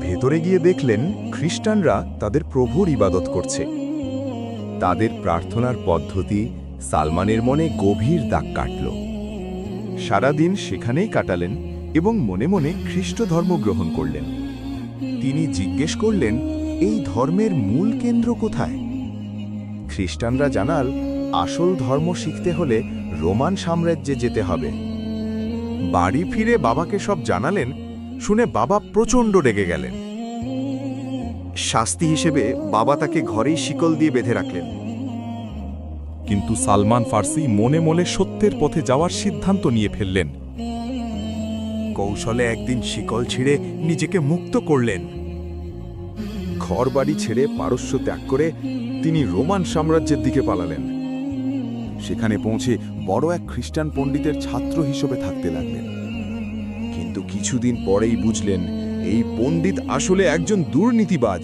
ভেতরে গিয়ে দেখলেন খ্রিস্টানরা তাদের প্রভুর ইবাদত করছে। তাদের প্রার্থনার পদ্ধতি সালমানের মনে গভীর দাগ কাটল। সারাদিন সেখানেই কাটালেন এবং মনে মনে খ্রিস্ট ধর্ম গ্রহণ করলেন। তিনি জিজ্ঞেস করলেন, এই ধর্মের মূল কেন্দ্র কোথায়? খ্রিস্টানরা জানাল, আসল ধর্ম শিখতে হলে রোমান সাম্রাজ্যে যেতে হবে। বাড়ি ফিরে বাবাকে সব জানালেন শুনে বাবা প্রচণ্ড রেগে গেলেন। শাস্তি হিসেবে বাবা তাকে ঘরেই শিকল দিয়ে বেঁধে রাখলেন। কিন্তু সালমান ফার্সি মনে মনে সত্যের পথে যাওয়ার সিদ্ধান্ত নিয়ে ফেললেন। কৌশলে একদিন শিকল ছিঁড়ে নিজেকে মুক্ত করলেন। ঘরবাড়ি ছেড়ে পারস্য ত্যাগ করে তিনি রোমান সাম্রাজ্যের দিকে পালালেন। সেখানে পৌঁছে বড় এক খ্রিস্টান পণ্ডিতের ছাত্র হিসেবে থাকতে লাগলেন। কিছুদিন পরেই বুঝলেন এই পণ্ডিত আসলে একজন দুর্নীতিবাজ।